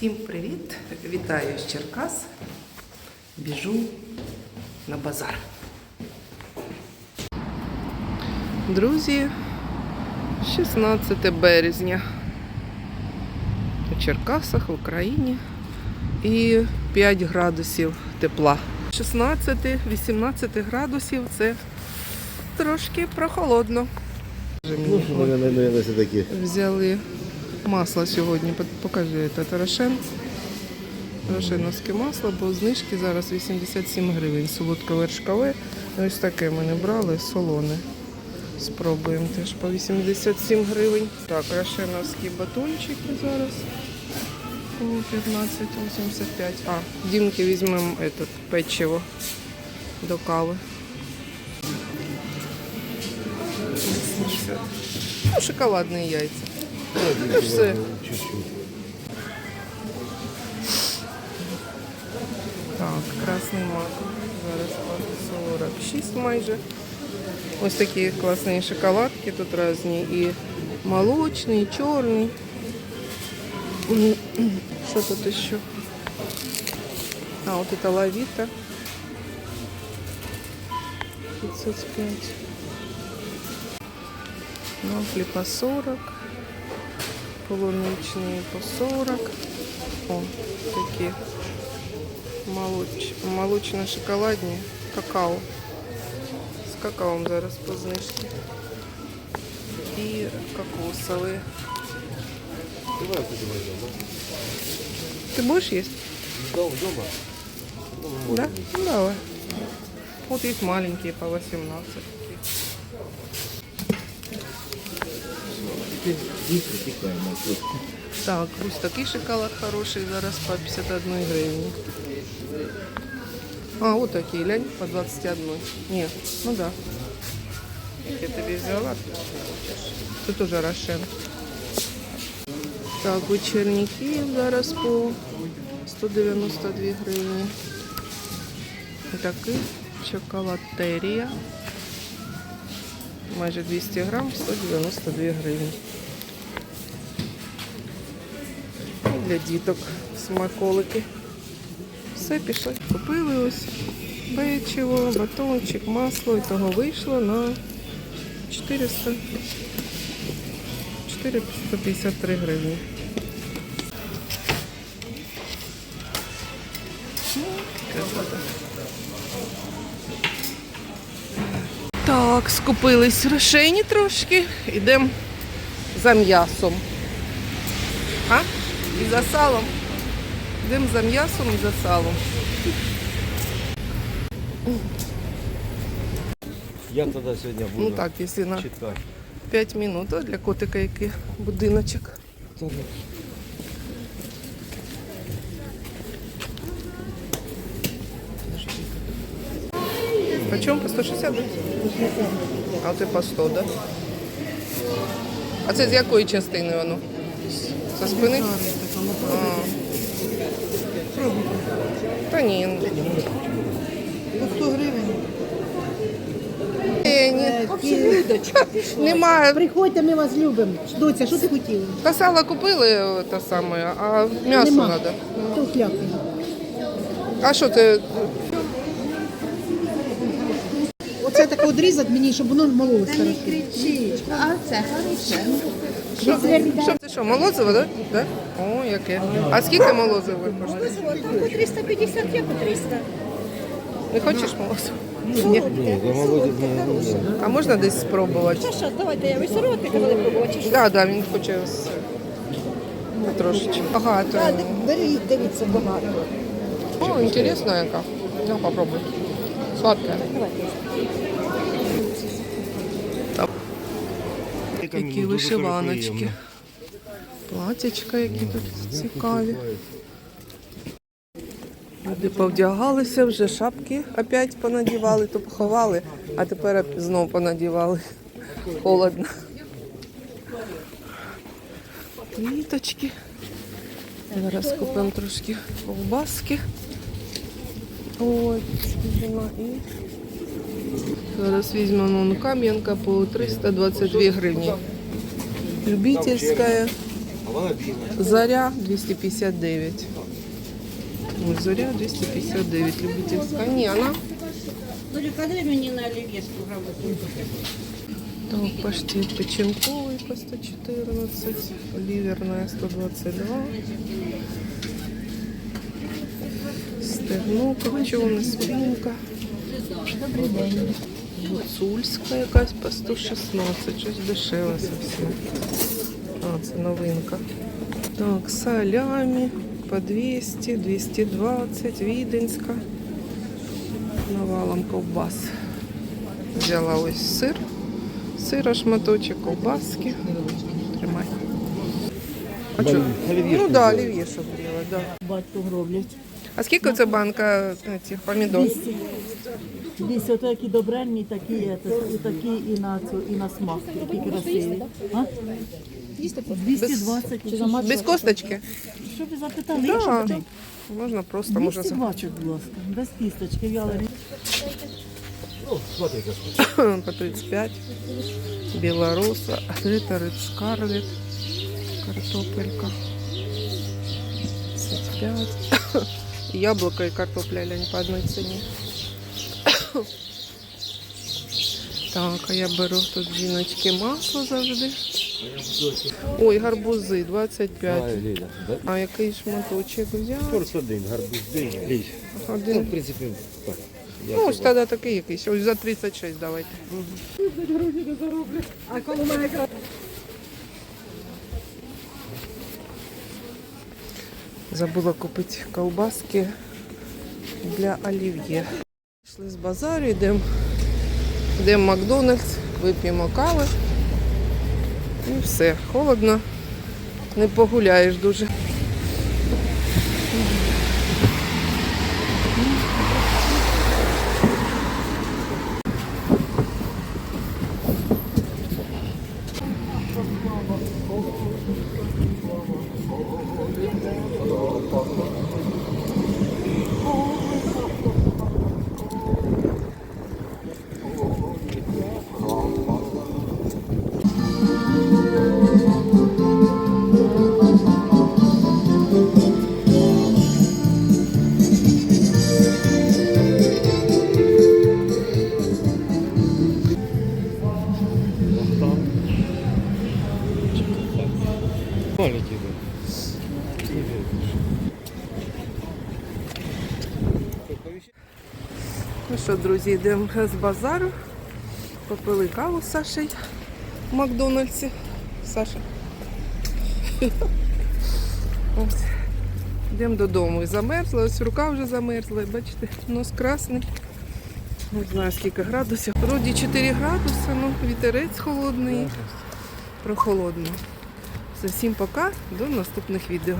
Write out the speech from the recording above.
Всім привіт! Вітаю з Черкас. Біжу на базар. Друзі, 16 березня у Черкасах в Україні і 5 градусів тепла. 16-18 градусів це трошки прохолодно. Взяли масло сьогодні. Пок- Покажи, це Тарошен. Тарошеновське масло, бо знижки зараз 87 гривень. Солодковершкове. Ось таке ми не брали, солоне. Спробуємо теж по 87 гривень. Так, рошеновські батончики зараз. 15,85. А, Дімки візьмемо этот, печиво до кави. Ну, шоколадні яйця. Ну, все. Так, красний мак. Зараз по 46 майже. Ось такі класні шоколадки тут різні. І молочний, і чорний. М, Що тут ще? А, от это лавіта. 505. Вафли по 40. Полуничные по 40. О, такі молоч... молочно-шоколадні. Какао. З какао зараз по знижці. І кокосові. Ты будешь есть? Дома, дома. Да? Ну, давай. Вот есть маленькие по 18. Так, ось такий шоколад хороший, зараз по 51 гривні. А, вот такие, лянь, по 21. Ні, ну да. Я тобі взяла. Тут тоже Рошен. Так, у черників зараз по 192 гривні. І такий шоколадерія. Майже 200 грам, 192 гривні. Для діток смаколики. Все пішли. Купили ось печиво, батончик, масло. І того вийшло на 400 453 гривні. Так, скупились рошені трошки. Йдемо за м'ясом. І за салом. Йдемо за м'ясом і за салом. Я тогда сегодня буду Ну так, якщо на читать. 5 минут, а для котика який будиночок. Почем? По 160, да? А це по 100, да? А це з якої частини воно? Со спини? Та ні. По 100 гривень. Ні, ні. Немає. Приходьте, ми вас любимо. Доця, що ти хотіла? Та сало купили те саме, а м'ясо Нема. треба. То хляб. А що ти? Оце таке одрізати мені, щоб воно мололося. Не кричіть, а це хороше. Що, що ти що, молозиво, да? да? О, яке. А скільки молозиво коштує? По 350, я по 300. Не хочеш молозиво? Я хороше. А можна десь спробувати? Та що, давайте, я ви солодке казали пробувати. чи що? Так, да, він хоче з... ну, трошечки. Багато. Та, Беріть, дивіться, багато. О, інтересно яка. Ну, попробуй. Сладка. Які вишиваночки. Платячка, які тут цікаві. Люди повдягалися вже, шапки опять понадівали, то поховали, а тепер знову понадівали. Холодно. Квіточки. Зараз купимо трошки ковбаски. Ой, і. Зараз візьмемо ну, кам'янка по 322 гривні. Любительська. Заря 259. Ой, Зоря 259, любительська. Ні, вона. Мені на олів'єшку? Так, паштет печенковий по 114, ливерная 122. Стегно копчене, спинка. Добрий день. Гуцульська якась по 116, щось дешеве зовсім. А, це новинка. Так, салямі по 200, 220, віденська. Навалом ковбас. Взяла ось сир. Сира, шматочок, ковбаски. Тримай. А що? Ну да, олів'є, щоб да. Батьком роблять. А скільки це банка е, цих помідор? 200. 200, ото які добренні, такі, є, і такі і на, цю, і на смак, які красиві. А? 220 чи за Без косточки? Що ви запитали? Да. Що? Можна просто, можна за- 220, будь ласка, без кісточки, вялені. Ну, смотри, по 35. Білоруса, Red Scarlet, картопелька. 35. Яблуко і картопля лянь по одній ціні. Так, а я беру тут жіночки масло завжди. Ой, гарбузи 25. Ай, Ліля, да? А який шматочок взяв? 41, гарбуз, день. Ну, в принципі, так. Ну, ось тоді такий якийсь. Ось за 36 давайте. Забула купити ковбаски для олів'є. Пішли з базару, йдемо в Макдональдс, вип'ємо кави. І все. Холодно, не погуляєш дуже. Ну що, друзі, йдемо з базару. Попили каву з Сашею в Макдональдсі. Саша. Ось. Йдемо додому. І замерзла, ось рука вже замерзла. Бачите, нос красний. Не знаю скільки градусів. Вроді 4 градуси, ну вітерець холодний. Прохолодно. Все, всім пока, до наступних відео.